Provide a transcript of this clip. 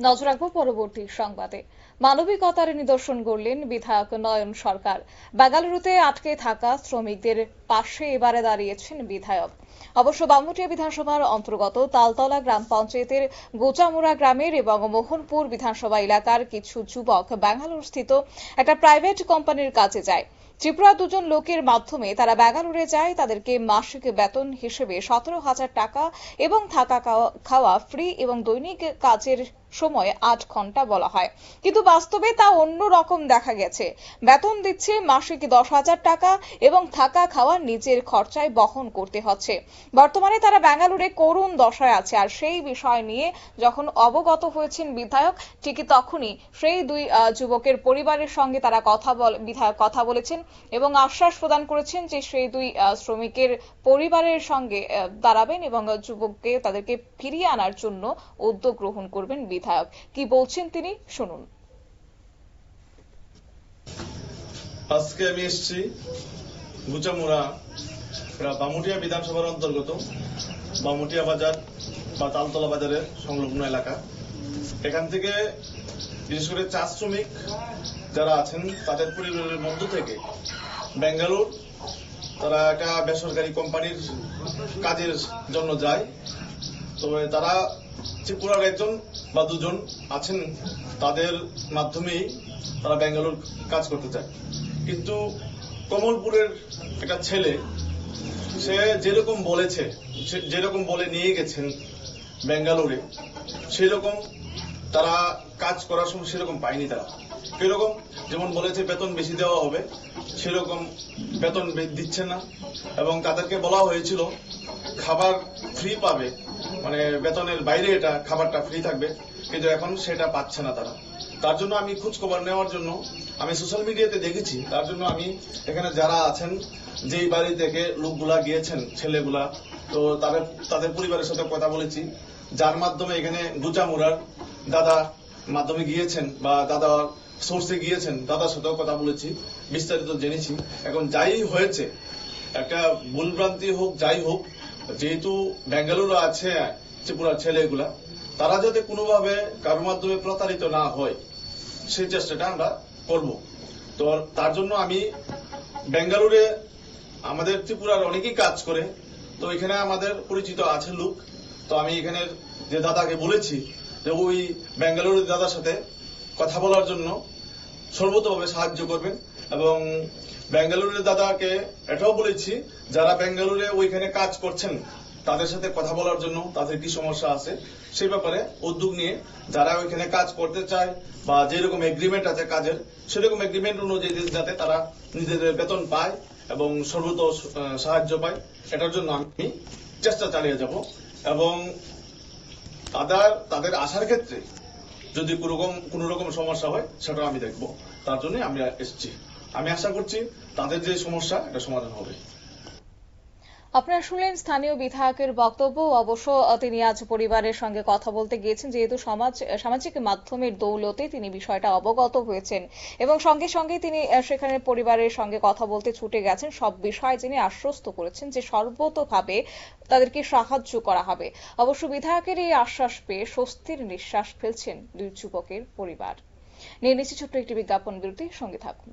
নজর রাখব পরবর্তী সংবাদে। মানবিকতার নিদর্শন গড়লেন বিধায়ক নয়ন সরকার। বেঙ্গালুরুতে আটকে থাকা শ্রমিকদের পাশে এবারে দাঁড়িয়েছেন বিধায়ক। অবশ্য বামুটিয়া বিধানসভার অন্তর্গত তালতলা গ্রাম পঞ্চায়েতের গোচামুড়া গ্রামের এবং মোহনপুর বিধানসভা এলাকার কিছু যুবক বেঙ্গালুরু স্থিত একটা প্রাইভেট কোম্পানির কাজে যায়। ত্রিপুরা দুজন লোকের মাধ্যমে তারা বেঙ্গালুরে যায়, তাদেরকে মাসিক বেতন হিসেবে সতেরো হাজার টাকা এবং থাকা খাওয়া ফ্রি এবং দৈনিক কাজের সময় আট ঘণ্টা বলা হয়। কিন্তু বাস্তবে তা অন্য রকম দেখা গেছে। বেতন দিচ্ছে মাসিক দশ হাজার টাকা এবং থাকা খাওয়া নিজের খরচায় বহন করতে হচ্ছে। বর্তমানে তারা বেঙ্গালুরে করুণ দশায় আছে। আর সেই বিষয় নিয়ে যখন অবগত হয়েছেন বিধায়ক, ঠিকই তখনই সেই দুই যুবকের পরিবারের সঙ্গে তারা কথা বল, বিধায়ক কথা বলেছেন এবং আশ্বাস প্রদান করেছেন যে সেই দুই শ্রমিকের পরিবারের সঙ্গে দাঁড়াবেন এবং যুবককে তাদেরকে ফিরিয়ে আনার জন্য উদ্যোগ গ্রহণ করবেন বিধায়ক। কি বলছেন তিনি? শুনুন। আজকে আমি এসেছি গুচামুড়া বামুটিয়া বিধানসভার অন্তর্গত, বামুটিয়া বাজার বা তালতলা বাজারের সংলগ্ন এলাকা। এখান থেকে বিশেষ করে চা শ্রমিক যারা আছেন, তাদের পরিবারের মধ্য থেকে বেঙ্গালুর, তারা একটা বেসরকারি কোম্পানির কাজের জন্য যায়। তবে তারা ত্রিপুরার একজন বা দুজন আছেন, তাদের মাধ্যমেই তারা ব্যাঙ্গালোর কাজ করতে চায়। কিন্তু কমলপুরের একটা ছেলে সে যেরকম বলেছে যেরকম বলে নিয়ে গেছেন ব্যাঙ্গালোরে, সেরকম তারা কাজ করার সময় সেরকম পায়নি তারা। কীরকম? যেমন বলেছে বেতন বেশি দেওয়া হবে, সেরকম বেতন দিচ্ছে না। এবং তাদেরকে বলা হয়েছিল, খাবার ফ্রি পাবে মানে বেতনের বাইরে এটা খাবারটা ফ্রি থাকবে, কিন্তু এখন সেটা পাচ্ছে না তারা। তার জন্য আমি খোঁজ খবর নেওয়ার জন্য আমি সোশ্যাল মিডিয়াতে দেখেছি। তার জন্য আমি এখানে যারা আছেন, যেই বাড়ি থেকে লোকগুলা গিয়েছেন, ছেলেগুলা, তো তাদের তাদের পরিবারের সাথে কথা বলেছি। যার মাধ্যমে এখানে গুচামুড়ার দাদা মাধ্যমে গিয়েছেন বা দাদা সোর্সে গিয়েছেন, দাদার সাথেও কথা বলেছি, বিস্তারিত জেনেছি। এখন যাই হয়েছে, একটা ভুলভ্রান্তি হোক, যাই হোক, যেহেতু বেঙ্গালুরু আছে, ত্রিপুরার ছেলেগুলা, তারা যাতে কোনোভাবে কারোর মাধ্যমে প্রতারিত না হয় সেই চেষ্টাটা আমরা করব। তো তার জন্য আমি বেঙ্গালুরে, আমাদের ত্রিপুরার অনেকেই কাজ করে, তো এখানে আমাদের পরিচিত আছে লোক। তো আমি এখানের যে দাদাকে বলেছি যে ওই বেঙ্গালুরুর দাদার সাথে কথা বলার জন্য সর্বতভাবে সাহায্য করবেন এবং বেঙ্গালুরুর দাদাকে এটাও বলেছি, যারা বেঙ্গালুরে ওইখানে কাজ করছেন তাদের সাথে কথা বলার জন্য তাদের কি সমস্যা আছে, সেই ব্যাপারে উদ্যোগ নিয়ে যারা ওইখানে কাজ করতে চায় বা যেরকম এগ্রিমেন্ট আছে কাজের, সেরকম এগ্রিমেন্ট অনুযায়ী যাতে তারা নিজেদের বেতন পায় এবং সর্বত সাহায্য পায়, এটার জন্য আমি চেষ্টা চালিয়ে যাব। এবং তাদের তাদের আসার ক্ষেত্রে যদি কোনো রকম কোনো রকম সমস্যা হয় সেটা আমি দেখব। তার জন্য আমি এসেছি। আমি আশা করছি তাদের যে সমস্যা, এটা সমাধান হবে। আপনারা শুনলেন স্থানীয় বিধায়কের বক্তব্য। অবশ্য তিনি আজ পরিবারের সঙ্গে কথা বলতে গিয়েছেন, যেহেতু সমাজ, সামাজিক মাধ্যমের দৌলতে তিনি বিষয়টা অবগত হয়েছেন এবং সঙ্গে সঙ্গে তিনি সেখানে পরিবারের সঙ্গে কথা বলতে ছুটে গেছেন। সব বিষয় যিনি আশ্বস্ত করেছেন যে সর্বতভাবে তাদেরকে সাহায্য করা হবে। অবশ্য বিধায়কের এই আশ্বাস পেয়ে স্বস্তির নিঃশ্বাস ফেলছেন দুই যুবকের পরিবার। নিয়ে নিচ্ছি ছোট্ট একটি বিজ্ঞাপন বিরতি, সঙ্গে থাকুন।